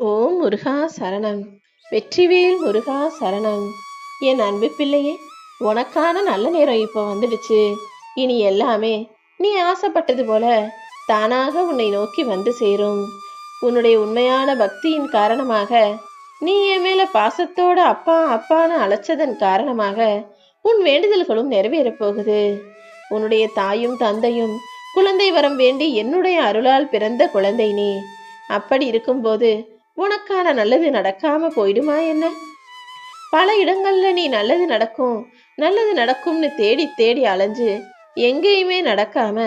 ஓம் முருகா சரணம். வெற்றிவேல் முருகா சரணம். என் அன்பு பிள்ளையே உனக்கான நல்ல நேரம் இப்போ வந்துடுச்சு. இனி எல்லாமே நீ ஆசைப்பட்டது போல தானாக உன்னை நோக்கி வந்து சேரும். உன்னுடைய உண்மையான பக்தியின் காரணமாக நீ என் மேல பாசத்தோட அப்பா அப்பான்னு அழைச்சதன் காரணமாக உன் வேண்டுதல்களும் நிறைவேறப் போகுது. உன்னுடைய தாயும் தந்தையும் குழந்தை வரம் வேண்டி என்னுடைய அருளால் பிறந்த குழந்தை நீ. அப்படி இருக்கும்போது உனக்கான நல்லது நடக்காம போயிடுமா என்ன? பல இடங்கள்ல நீ நல்லது நடக்கும் நல்லது நடக்கும்னு தேடி தேடி அலைஞ்சு எங்கேயுமே நடக்காம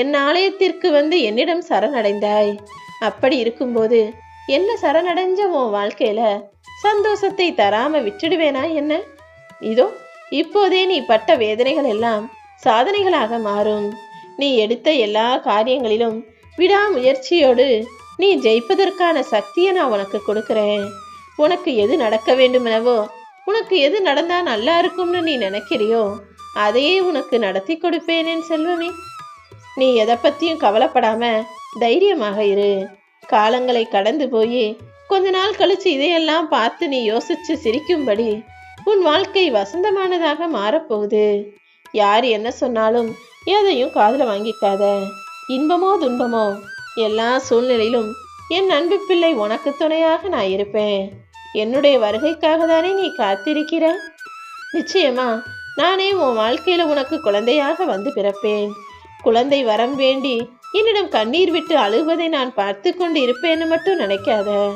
என் ஆலயத்திற்கு வந்து என்னிடம் சரணடைந்தாய். அப்படி இருக்கும்போது என்ன சரணடைஞ்ச உன் வாழ்க்கையில சந்தோஷத்தை தராம விட்டுடுவேனா என்ன? இதோ இப்போதே நீ பட்ட வேதனைகள் எல்லாம் சாதனைகளாக மாறும். நீ எடுத்த எல்லா காரியங்களிலும் விடாமுயற்சியோடு நீ ஜெயிப்பதற்கான சக்தியை நான் உனக்கு கொடுக்குறேன். உனக்கு எது நடக்க வேண்டுமெனவோ உனக்கு எது நடந்தா நல்லா இருக்கும்னு நீ நினைக்கிறியோ அதையே உனக்கு நடத்தி கொடுப்பேனேன் செல்வமே. நீ எதை பத்தியும் கவலைப்படாம தைரியமாக இரு. காலங்களை கடந்து போய் கொஞ்ச நாள் கழிச்சு இதையெல்லாம் பார்த்து நீ யோசிச்சு சிரிக்கும்படி உன் வாழ்க்கை வசந்தமானதாக மாறப்போகுது. யார் என்ன சொன்னாலும் எதையும் காதல வாங்கிக்காத. இன்பமோ துன்பமோ எல்லா சூழ்நிலையிலும் என் அன்பு பிள்ளை உனக்கு துணையாக நான் இருப்பேன். என்னுடைய வருகைக்காக தானே நீ காத்திருக்கிற? நிச்சயமா நானே உன் வாழ்க்கையில உனக்கு குழந்தையாக வந்து பிறப்பேன். குழந்தை வரம் வேண்டி என்னிடம் கண்ணீர் விட்டு அழுவதை நான் பார்த்து கொண்டு இருப்பேன்னு மட்டும் நினைக்காத.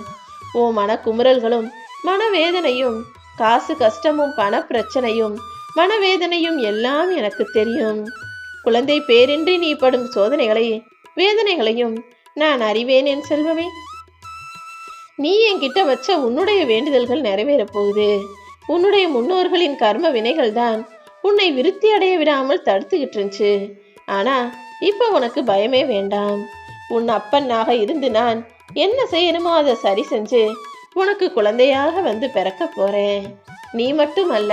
உன் மனக்குமுறல்களும் மனவேதனையும் காசு கஷ்டமும் பண பிரச்சனையும் மனவேதனையும் எல்லாம் எனக்கு தெரியும். குழந்தை பேரின்றி நீ படும் சோதனைகளை வேதனைகளையும் நான் அறிவேன் என் செல்வமே. நீ என்கிட்ட வச்ச உன்னுடைய வேண்டுதல்கள் நிறைவேறப் போகுது. உன்னுடைய முன்னோர்களின் கர்ம வினைகள் தான் உன்னை விருத்தி அடைய விடாமல் தடுத்துக்கிட்டு இருந்துச்சு ஆனா இப்ப உனக்கு பயமே வேண்டாம். உன் அப்பனாக இருந்து நான் என்ன செய்யணுமோ அதை சரி செஞ்சு உனக்கு குழந்தையாக வந்து பிறக்க போறேன். நீ மட்டும் அல்ல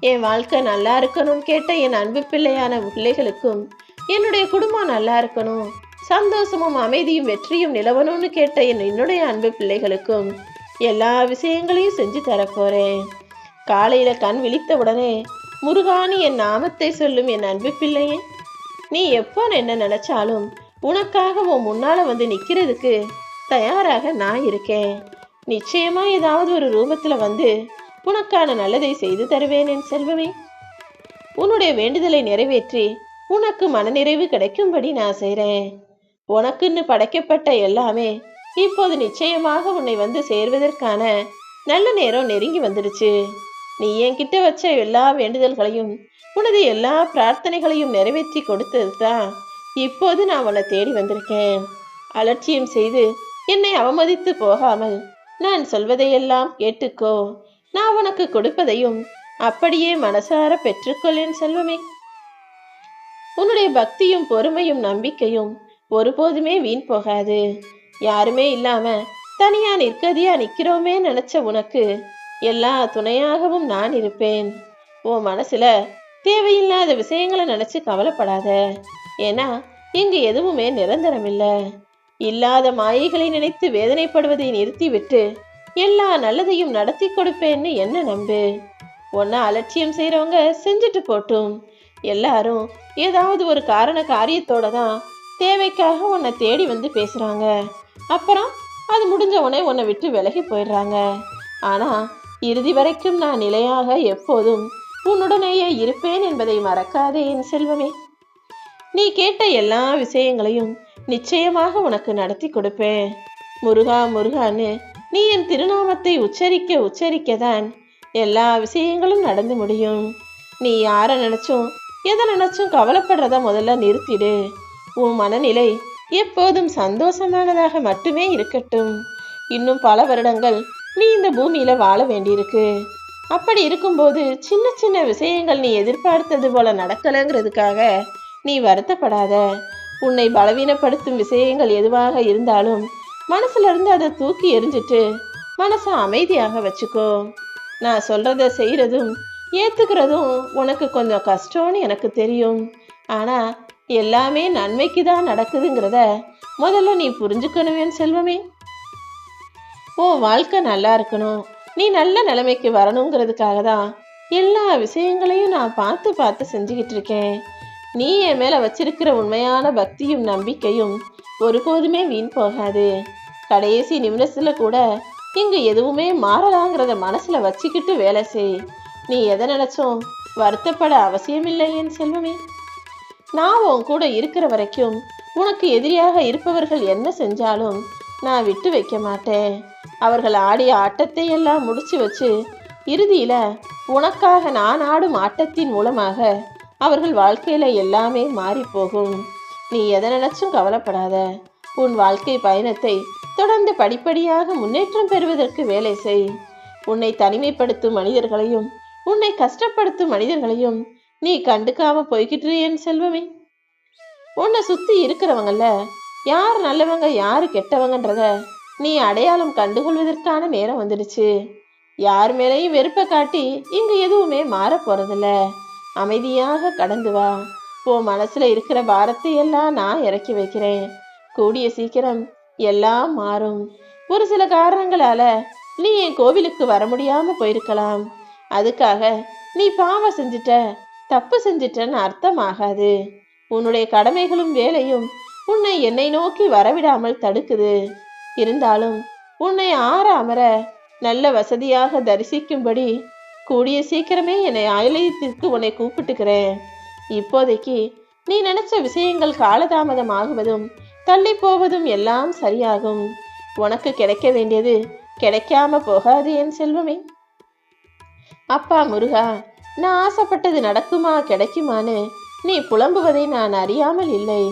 என் வாழ்க்கை நல்லா இருக்கணும்னு கேட்ட என் அன்பு பிள்ளையான பிள்ளைகளுக்கும் என்னுடைய குடும்பம் நல்லா இருக்கணும். சந்தோஷமும் அமைதியும் வெற்றியும் நிலவணும்னு கேட்ட என் என்னுடைய அன்பு பிள்ளைகளுக்கும் எல்லா விஷயங்களையும் செஞ்சு தரப்போறேன். காலையில கண் விழித்த உடனே முருகானி என் நாமத்தை சொல்லும் என் அன்பு பிள்ளையே நீ எப்போ என்ன நினைச்சாலும் உனக்காக உன் முன்னால வந்து நிக்கிறதுக்கு தயாராக நான் இருக்கேன். நிச்சயமா ஏதாவது ஒரு ரூபத்துல வந்து உனக்கான நல்லதை செய்து தருவேன் என் செல்வமே. உன்னுடைய வேண்டுதலை நிறைவேற்றி உனக்கு மனநிறைவு கிடைக்கும்படி நான் செய்கிறேன் உனக்குன்னு படைக்கப்பட்ட எல்லாமே இப்போது நிச்சயமாக உன்னை வந்து சேர்வதற்கான நல்ல நேரம் நெருங்கி வந்துடுச்சு. நீ என்கிட்ட வச்ச எல்லா வேண்டுதல்களையும் உனது எல்லா பிரார்த்தனைகளையும் நிறைவேற்றி கொடுத்தது தான் இப்போது நான் உன்னை தேடி வந்திருக்கேன். அலட்சியம் செய்து என்னை அவமதித்து போகாமல் நான் சொல்வதையெல்லாம் கேட்டுக்கோ. நான் உனக்கு கொடுப்பதையும் அப்படியே மனசார பெற்றுக்கொள்ளேன் செல்வமே. உன்னுடைய பக்தியும் பொறுமையும் நம்பிக்கையும் ஒருபோதுமே வீண் போகாது. யாருமே இல்லாம தனியா நிற்கதியா நிக்கிறோமே நினைச்ச உனக்கு எல்லா துணையாகவும் நான் இருப்பேன். உன் மனசுல தேவையில்லாத விஷயங்களை நினைச்சு கவலைப்படாத. ஏன்னா இங்கு எதுவுமே நிரந்தரம் இல்லாத மாயைகளை நினைத்து வேதனைப்படுவதை நிறுத்திவிட்டு எல்லா நல்லதையும் நடத்தி கொடுப்பேன்னு என்ன நம்பு? ஒன்னா அலட்சியம் செய்யறவங்க செஞ்சுட்டு போட்டும். எல்லாரும் ஏதாவது ஒரு காரண காரியத்தோட தான் தேவைக்காக உன்னை தேடி வந்து பேசுகிறாங்க அப்புறம் அது முடிஞ்ச உடனே உன்னை விட்டு விலகி போயிடுறாங்க. ஆனால் இறுதி வரைக்கும் நான் நிலையாக எப்போதும் உன்னுடனேயே இருப்பேன் என்பதை மறக்காதே என் செல்வமே. நீ கேட்ட எல்லா விஷயங்களையும் நிச்சயமாக உனக்கு நடத்தி கொடுப்பேன். முருகா முருகான்னு நீ என் திருநாமத்தை உச்சரிக்க உச்சரிக்க தான் எல்லா விஷயங்களும் நடந்து முடியும். நீ யாரை நினைச்சும் எதை நினைச்சும் கவலைப்படுறத முதல்ல நிறுத்திடு. உன் மனநிலை எப்போதும் சந்தோஷமானதாக மட்டுமே இருக்கட்டும். இன்னும் பல வருடங்கள் நீ இந்த பூமியில வாழ வேண்டியிருக்கு. அப்படி இருக்கும்போது சின்ன சின்ன விஷயங்கள் நீ எதிர்பார்த்தது போல நடக்கலைங்கிறதுக்காக நீ வருத்தப்படாத. உன்னை பலவீனப்படுத்தும் விஷயங்கள் எதுவாக இருந்தாலும் மனசுல இருந்து அதை தூக்கி எரிஞ்சிட்டு மனசை அமைதியாக வச்சுக்கோ. நான் சொல்றத செய்யறதும் ஏத்துக்கிறதும் உனக்கு கொஞ்சம் கஷ்டம்னு எனக்கு தெரியும். ஆனா எல்லாமே நன்மைக்கு தான் நடக்குதுங்கிறத முதல்ல நீ புரிஞ்சுக்கணுவேன் செல்வமே. உன் வாழ்க்கை நல்லா இருக்கணும். நீ நல்ல நிலைமைக்கு வரணுங்கிறதுக்காக தான் எல்லா விஷயங்களையும் நான் பார்த்து பார்த்து செஞ்சுக்கிட்டு இருக்கேன் நீ என் மேலே வச்சிருக்கிற உண்மையான பக்தியும் நம்பிக்கையும் ஒருபோதுமே வீண் போகாது. கடைசி நிமிடத்தில் கூட இங்கே எதுவுமே மாறலாங்கிறத மனசில் வச்சுக்கிட்டு வேலை செய். நீ எதை நினச்சோம் வருத்தப்பட அவசியமில்லை என் செல்வமே. நான் உன் கூட இருக்கிற வரைக்கும் உனக்கு எதிரியாக இருப்பவர்கள் என்ன செஞ்சாலும் நான் விட்டு வைக்க மாட்டேன். அவர்கள் ஆடிய ஆட்டத்தை எல்லாம் முடிச்சு வச்சு இறுதியில் உனக்காக நான் ஆடும் ஆட்டத்தின் மூலமாக அவர்கள் வாழ்க்கையில எல்லாமே மாறி போகும் நீ எதை நினைச்சும் கவலைப்படாத. உன் வாழ்க்கை பயணத்தை தொடர்ந்து படிப்படியாக முன்னேற்றம் பெறுவதற்கு வேலை செய். உன்னை தனிமைப்படுத்தும் மனிதர்களையும் உன்னை கஷ்டப்படுத்தும் மனிதர்களையும் நீ கண்டுக்காம போய்கிட்டு என் செல்வமே. உன்னை சுத்தி இருக்கிறவங்கல்ல யார் நல்லவங்க யார் கெட்டவங்கன்றத நீ அடையாளம் கண்டுகொள்வதற்கான நேரம் வந்துடுச்சு. யார் மேலேயும் வெறுப்பை காட்டி இங்க எதுவுமே மாற போறதில்ல. அமைதியாக கடந்து வா. உன் மனசுல இருக்கிற பாரத்தை எல்லாம் நான் இறக்கி வைக்கிறேன். கூடிய சீக்கிரம் எல்லாம் மாறும். ஒரு சில காரணங்களால நீ என் கோவிலுக்கு வர முடியாம போயிருக்கலாம். அதுக்காக நீ பாவம் செஞ்சிட்ட தப்பு செஞ்சிட்டன்னு அர்த்தம் ஆகாது உன்னுடைய கடமைகளும் வேலையும் உன்னை என்னை நோக்கி வரவிடாமல் தடுக்குது. இருந்தாலும் உன்னை ஆற அமர நல்ல வசதியாக தரிசிக்கும்படி கூடிய சீக்கிரமே என்னை ஆலயத்திற்கு உன்னை கூப்பிட்டுக்கிறேன். இப்போதைக்கு நீ நினைச்ச விஷயங்கள் காலதாமதம் ஆகுவதும் தள்ளி போவதும் எல்லாம் சரியாகும். உனக்கு கிடைக்க வேண்டியது கிடைக்காம போகாது என் செல்வமே. அப்பா முருகா நான் ஆசைப்பட்டது நடக்குமா கிடைக்குமான்னு நீ புலம்புவதை நான் அறியாமல் இல்லை.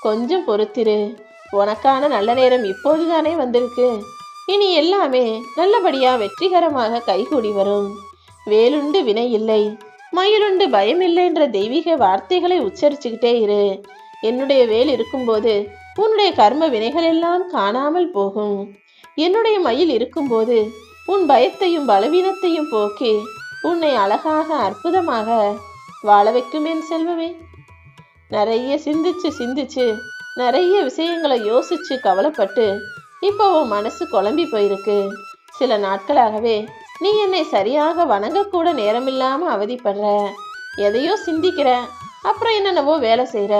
கொஞ்சம் பொறுத்திரு. உனக்கான நல்ல நேரம் இப்போதுதானே வந்திருக்கு. இனி எல்லாமே நல்லபடியா வெற்றிகரமாக கைகூடி வரும். வேலுண்டு வினை இல்லை. மயிலுண்டு பயம் இல்லைன்ற தெய்வீக வார்த்தைகளை உச்சரிச்சுக்கிட்டே இரு. என்னுடைய வேல் இருக்கும்போது உன்னுடைய கர்ம வினைகள் எல்லாம் காணாமல் போகும். என்னுடைய மயில் இருக்கும்போது உன் பயத்தையும் பலவீனத்தையும் போக்கி உன்னை அழகாக அற்புதமாக வாழ வைக்கும் என் செல்வமே. நிறைய சிந்திச்சு சிந்திச்சு நிறைய விஷயங்களை யோசிச்சு கவலைப்பட்டு இப்போ உன் மனசு குழம்பி போயிருக்கு. சில நாட்களாகவே நீ என்னை சரியாக வணங்கக்கூட நேரமில்லாம அவதிப்படுற. எதையோ சிந்திக்கிற அப்புறம் என்னென்னவோ வேலை செய்கிற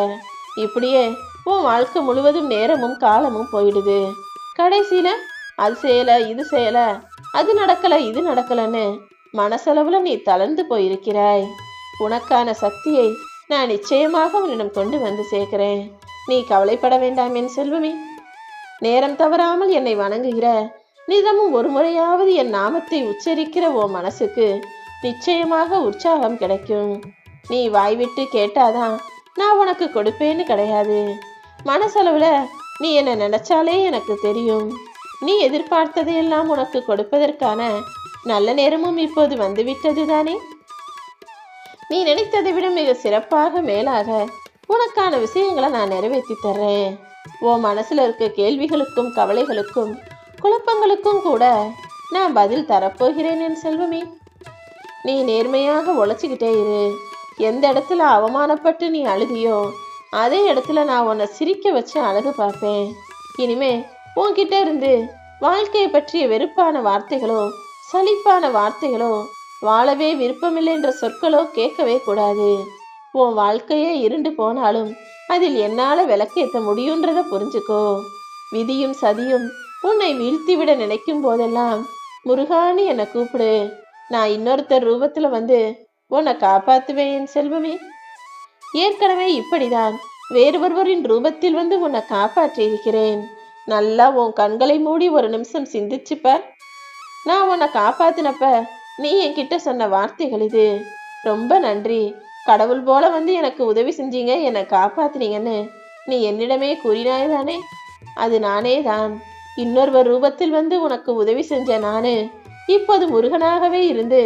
இப்படியே உன் வாழ்க்கை முழுவதும் நேரமும் காலமும் போயிடுது. கடைசியில் அது செய்யலை இது செய்யலை அது நடக்கலை இது நடக்கலன்னு மனசளவுல நீ தளர்ந்து போயிருக்கிறாய். உனக்கான சக்தியை நான் நிச்சயமாக உன்னிடம் கொண்டு வந்து சேர்க்கிறேன். நீ கவலைப்பட வேண்டாம் என் செல்வமே. நேரம் தவறாமல் என்னை வணங்குகிற நிதமும் ஒரு முறையாவது என் நாமத்தை உச்சரிக்கிற ஓ மனசுக்கு நிச்சயமாக உற்சாகம் கிடைக்கும். நீ வாய்விட்டு கேட்டாதான் நான் உனக்கு கொடுப்பேன்னு கிடையாது. மனசளவுல நீ என்ன நினைச்சாலே எனக்கு தெரியும். நீ எதிர்பார்த்ததையெல்லாம் உனக்கு கொடுப்பதற்கான நல்ல நேரமும் இப்போது வந்துவிட்டது தானே? நீ நினைத்ததை விட மிக சிறப்பாக மேலாக உனக்கான விஷயங்களை நான் நிறைவேற்றி தர்றேன். உன் மனசில் இருக்க கேள்விகளுக்கும் கவலைகளுக்கும் குழப்பங்களுக்கும் கூட நான் பதில் தரப்போகிறேன் என் செல்வமே. நீ நேர்மையாக உழைச்சிக்கிட்டே இரு. எந்த இடத்துல அவமானப்பட்டு நீ அழுதியோ அதே இடத்துல நான் உன்னை சிரிக்க வச்சு அழகு பார்ப்பேன். இனிமே உன்கிட்ட இருந்து வாழ்க்கையை பற்றிய வெறுப்பான வார்த்தைகளோ சலிப்பான வார்த்தைகளோ வாழவே விருப்பமில்லை என்ற சொற்களோ கேட்கவே கூடாது. உன் வாழ்க்கையே இருண்டு போனாலும் அதில் என்னால் விளக்கேற்ற முடியுன்றத புரிஞ்சுக்கோ. விதியும் சதியும் உன்னை வீழ்த்திவிட நினைக்கும் போதெல்லாம் முருகான்னு என்னை கூப்பிடு. நான் இன்னொருத்தர் ரூபத்தில் வந்து உன்னை காப்பாற்றுவேன் என் செல்வமே. ஏற்கனவே இப்படிதான் வேறு ஒருவரின் ரூபத்தில் வந்து உன்னை காப்பாற்றியிருக்கிறேன். நல்லா உன் கண்களை மூடி ஒரு நிமிஷம் சிந்திச்சுப்ப நான் உன்னை காப்பாத்தினப்ப நீ என்கிட்ட சொன்ன வார்த்தைகள் இது. ரொம்ப நன்றி. கடவுள் போல வந்து எனக்கு உதவி செஞ்சீங்க என்னை காப்பாத்தினீங்கன்னு. நீ என்னிடமே கூறினாய் தானே அது நானே தான் இன்னொருவர் ரூபத்தில் வந்து உனக்கு உதவி செஞ்ச நானு. இப்போது முருகனாகவே இருந்து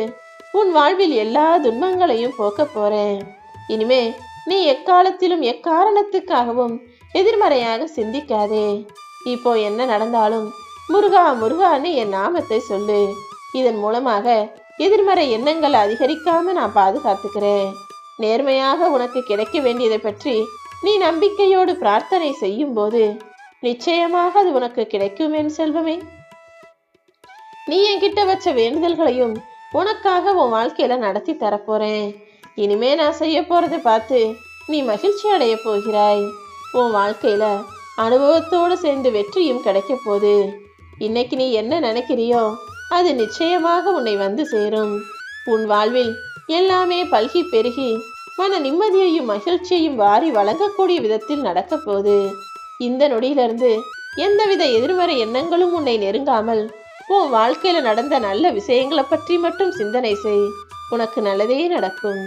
உன் வாழ்வில் எல்லா துன்பங்களையும் போக்கப் போறேன். இனிமே நீ எக்காலத்திலும் எக்காரணத்துக்காகவும் எதிர்மறையாக சிந்திக்காதே. இப்போ என்ன நடந்தாலும் முருகா முருகான்னு என் நாமத்தை சொல்லு. இதன் மூலமாக எதிர்மறை எண்ணங்கள் அதிகரிக்காம நான் பாதுகாத்துக்கிறேன். நேர்மையாக உனக்கு கிடைக்க வேண்டியதை பற்றி நீ நம்பிக்கையோடு பிரார்த்தனை செய்யும் போது நிச்சயமாக அது உனக்கு கிடைக்கும் என் செல்வமே. நீ என்கிட்ட வச்ச வேண்டுதல்களையும் உனக்காக உன் வாழ்க்கையில நடத்தி தரப்போறேன். இனிமே நான் செய்ய போறதை பார்த்து நீ மகிழ்ச்சி அடைய போகிறாய். உன் வாழ்க்கையில அனுபவத்தோடு சேர்ந்து வெற்றியும் கிடைக்க போகுது. இன்னைக்கு நீ என்ன நினைக்கிறியோ அது நிச்சயமாக உன்னை வந்து சேரும். உன் வாழ்வில் எல்லாமே பல்கி பெருகி மன நிம்மதியையும் மகிழ்ச்சியையும் வாரி வழங்கக்கூடிய விதத்தில் நடக்கப்போகுது இந்த நொடியிலிருந்து எந்தவித எதிர்மறை எண்ணங்களும் உன்னை நெருங்காமல் உன் வாழ்க்கையில நடந்த நல்ல விஷயங்களை பற்றி மட்டும் சிந்தனை செய். உனக்கு நல்லதே நடக்கும்.